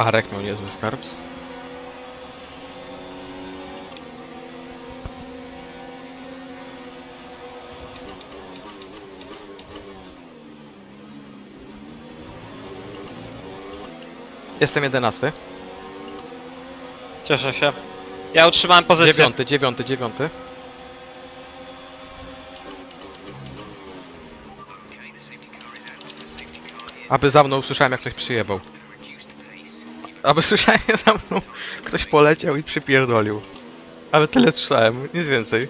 Arek miał niezły start. Jestem jedenasty. Cieszę się. Ja utrzymałem pozycję. Dziewiąty, dziewiąty, dziewiąty. Aby za mną usłyszałem jak ktoś przyjebał. Aby słyszałem za mną ktoś poleciał i przypierdolił. Ale tyle słyszałem, nic więcej.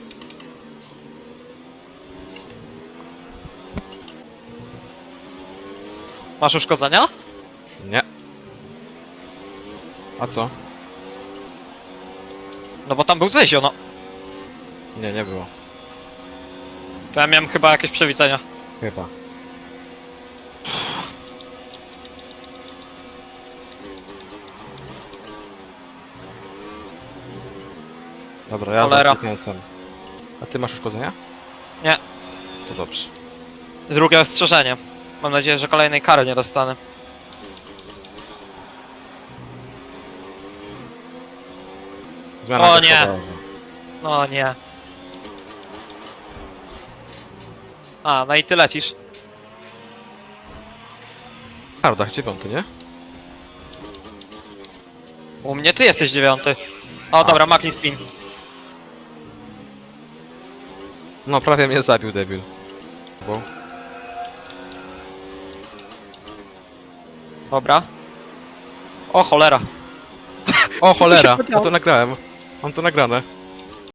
Masz uszkodzenia? Nie. A co? No bo tam był Zezio, no. Nie, nie było. To ja miałem chyba jakieś przewidzenia. Chyba. Dobra, ja Cholera. za. A ty masz uszkodzenia? Nie. To dobrze. Drugie ostrzeżenie. Mam nadzieję, że kolejnej kary nie dostanę. Zmiana O nie. gospodarza. No nie. A, no i ty lecisz. Hardach dziewiąty, nie? U mnie ty jesteś dziewiąty. O, dobra, Macklin spin. No prawie mnie zabił debil. Bo... Dobra. O, cholera. O tu się cholera! Ja podziało? to nagrałem. Mam to nagrane.